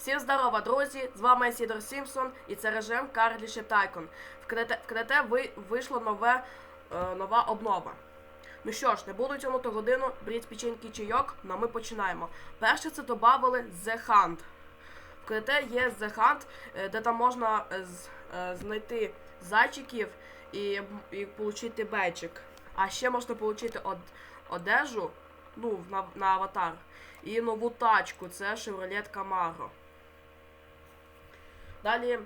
Всім здорова, друзі! З вами Сідор Сімпсон і це режим Карлі Шептайкон. В КДТ, ви, вийшла нове, е, нова обнова. Ну що ж, не буду тягнути годину, беріть печеньки чайок, ну а ми починаємо. Перше це додали The Hunt. В КДТ є The Hunt, е, де там можна е, з- е, знайти зайчиків і, і отримати беджик. А ще можна отримати од, одежу ну, на, на аватар. І нову тачку, це Chevrolet Camaro. Далі,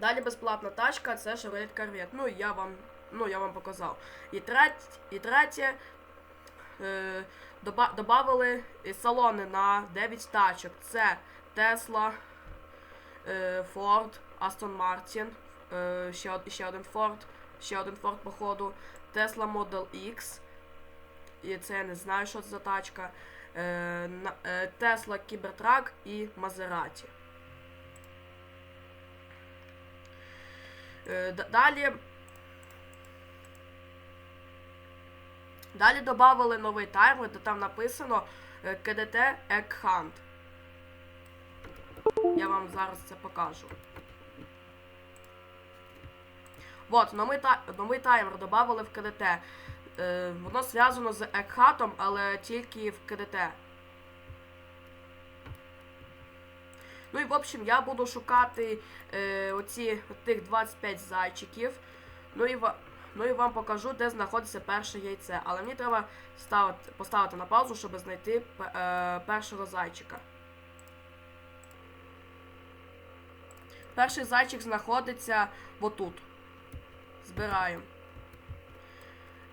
далі безплатна тачка, це Chevrolet Corvette. Ну, я вам, ну, я вам показав. І, треть, і третє, е, доба, добавили салони на 9 тачок. Це Tesla, е, Ford, Aston Martin, е, ще, ще один Ford, ще один Ford, походу, Tesla Model X. І це я не знаю, що це за тачка. Tesla Cybertruck і Maserati. Е, д- Далі. Далі додали новий таймер, де там написано е, КДТ Hunt. Я вам зараз це покажу. Та... новий таймер додали в КДТ. Е, воно зв'язано з Екхатом, але тільки в КДТ. Ну і в общем, я буду шукати е, оці тих 25 зайчиків. Ну і, ну і вам покажу, де знаходиться перше яйце. Але мені треба ставити, поставити на паузу, щоб знайти е, першого зайчика. Перший зайчик знаходиться отут. Збираємо.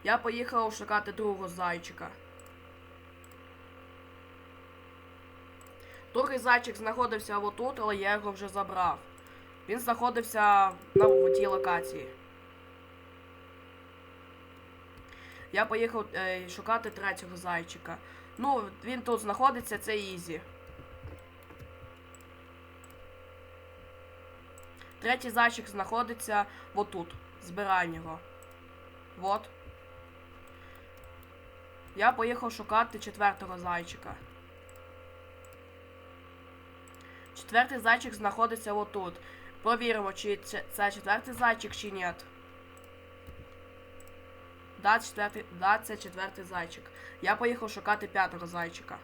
Я поїхав шукати другого зайчика. Другий зайчик знаходився отут, але я його вже забрав. Він знаходився на тій локації. Я поїхав е, шукати третього зайчика. Ну, він тут знаходиться, це Ізі. Третій зайчик знаходиться отут. Збирай його. Вот. Я поїхав шукати четвертого зайчика. Четвертий зайчик знаходиться отут. Провіримо, чи це, четвертий зайчик, чи ні. Да, четвертий, да, це четвертий зайчик. Я поїхав шукати п'ятого зайчика.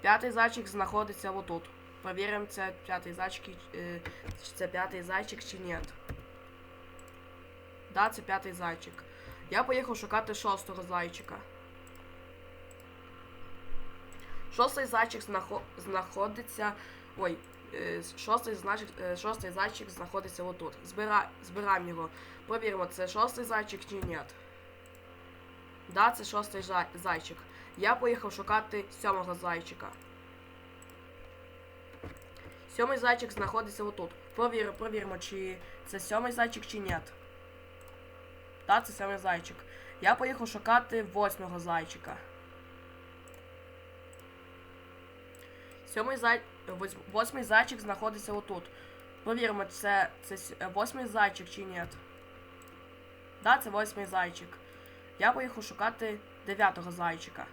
П'ятий зайчик знаходиться отут. Провіримо, це п'ятий зайчик, е, чи це п'ятий зайчик чи ні. Да, це п'ятий зайчик. Я поїхав шукати шостого зайчика. Шостий зайчик знахо- знаходиться. Ой, е, шостий, значик, е, шостий зайчик знаходиться отут. Збира... Збираємо його. Провіримо, це шостий зайчик чи ні. Да, це шостий зайчик. Я поїхав шукати сьомого зайчика. Сьомий зайчик знаходиться отут. Провір, провіримо, чи це сьомий зайчик чи ні. Та, це сьомий зайчик. Я поїхав шукати восьмого зайчика. Сьомий зай... Восьмий зайчик знаходиться отут. Провіримо, це, це е, восьмий зайчик чи ні. Да, це восьмий зайчик. Я поїхав шукати дев'ятого зайчика.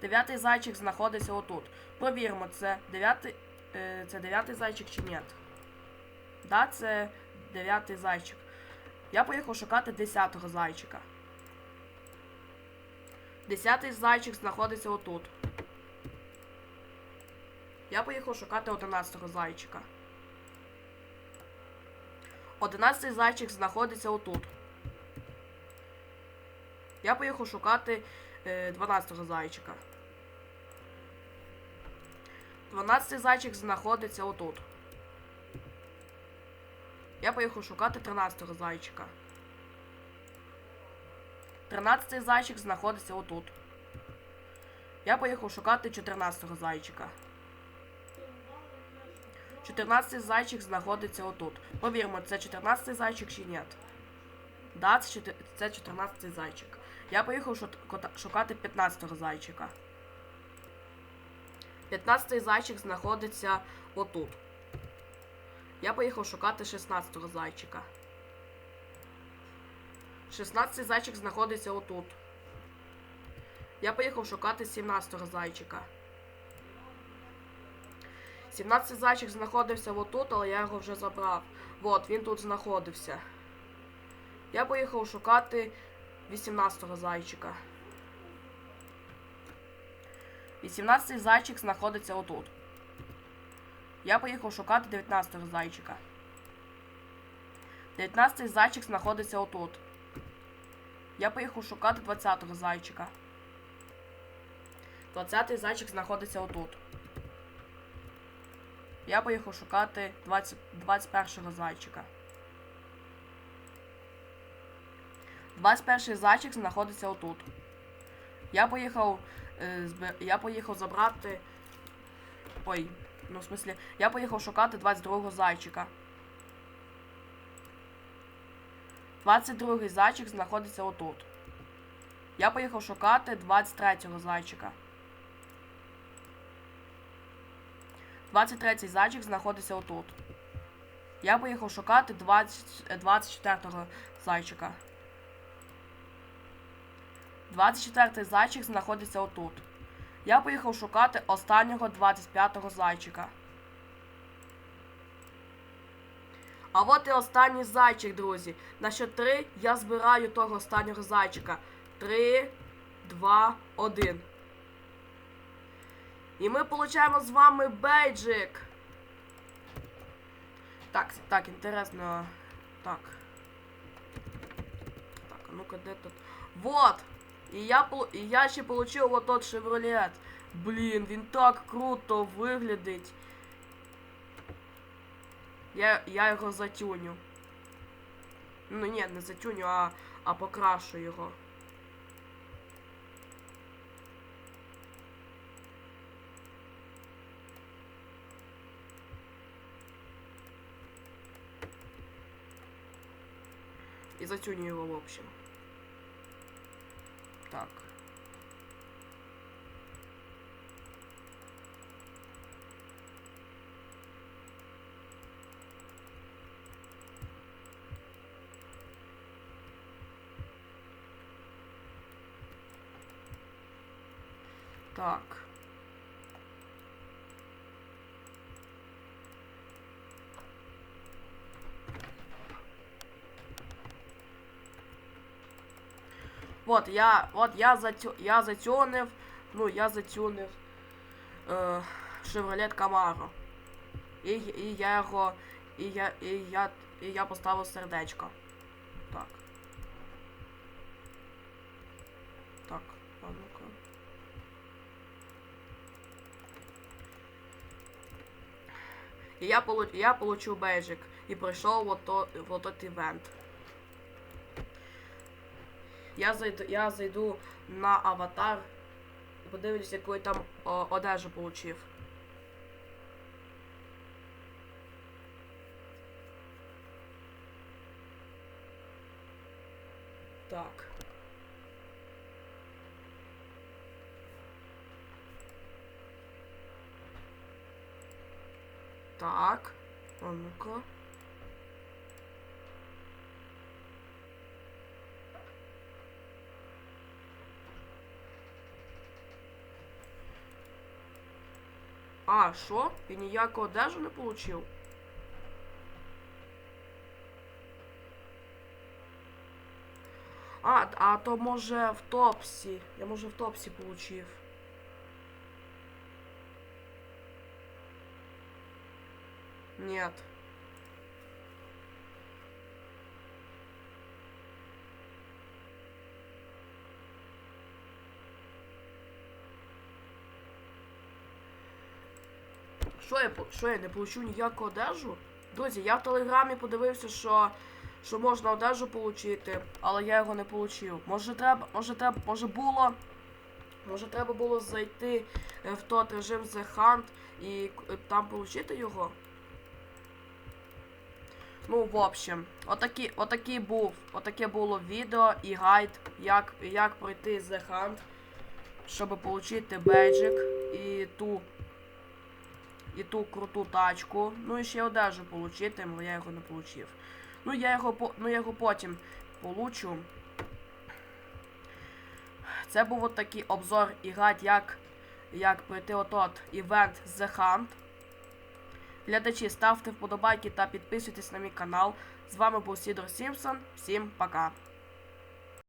Дев'ятий зайчик знаходиться отут. Провіримо, це дев'ятий. е, Це дев'ятий зайчик чи ні. Да, це дев'ятий зайчик. Я поїхав шукати десятого зайчика. Десятий зайчик знаходиться отут. Я поїхав шукати одинадцятого зайчика. Одинадцятий зайчик знаходиться отут. Я поїхав шукати е, 12-го зайчика. 12-й зайчик знаходиться отут. Я поїхав шукати 13-го зайчика. 13-й зайчик знаходиться отут. Я поїхав шукати 14-го зайчика. 14-й зайчик знаходиться отут. Повірмо, це 14-й зайчик чи ні. Да, це 14-й зайчик. Я поїхав шукати 15-го зайчика. 15-й зайчик знаходиться отут. Я поїхав шукати 16-го зайчика. 16-й зайчик знаходиться отут. Я поїхав шукати 17-го зайчика. 17 зайчик знаходився отут, але я його вже забрав. От, він тут знаходився. Я поїхав шукати 18-го зайчика. 18-й зайчик знаходиться отут. Я поїхав шукати 19-го зайчика. 19-й зайчик знаходиться отут. Я поїхав шукати 20-го зайчика. 20-й зайчик знаходиться отут. Я поїхав шукати 20, 21-го зайчика. 21-й зайчик знаходиться отут. Я поїхав. Е. Я поїхав забрати. Ой, ну в смислі, я поїхав шукати 22-го зайчика. 22-й зайчик знаходиться отут. Я поїхав шукати 23-го зайчика. 23-й зайчик знаходиться отут. Я поїхав шукати 20, е, 24-го зайчика. 24-й зайчик знаходиться отут. Я поїхав шукати останнього 25-го зайчика. А от і останній зайчик, друзі. На що три я збираю того останнього зайчика. Три, два, один. І ми получаємо з вами бейджик. Так, так, інтересно. Так. Так, а ну-ка, де тут? Вот! І я, і я ще получив вот тот шевролет. Блін, він так круто виглядить. Я, я його затюню. Ну ні, не затюню, а, а покрашу його. И затюню его в общем. Так. Так. Вот, я, вот я затю, я затюнив, ну, я затюнив е, Chevrolet Camaro. І, і я його, і я, і я, і я поставив сердечко. Так. Так, а ну-ка. І я, полу, я получив бейджик і пройшов вот тот івент. Я зайду, я зайду на аватар і подивлюсь, яку там о, одежу получив. Так. Так. А ну-ка. А, що? Він ніяку одежу не получив? А, а то може в топсі. Я може в топсі получив. Нет. Що я, що я не получу ніяку одежу? Друзі, я в телеграмі подивився, що, що можна одежу отримати, але я його не получив. Може треба, може треба, може було. Може треба було зайти е, в тот режим The Hunt і е, там отримати його? Ну, в общем, отакі, отакий був, отаке було відео і гайд, як, як пройти The Hunt, щоб отримати бейджик і ту і ту круту тачку. Ну і ще одежу отримати, але я його не отримав. Ну я його ну я його потім получу. Це був от такий обзор і гайд, як, як пройти отот івент The Hunt. Глядачі, ставте вподобайки та підписуйтесь на мій канал. З вами був Сідор Сімпсон. Всім пока.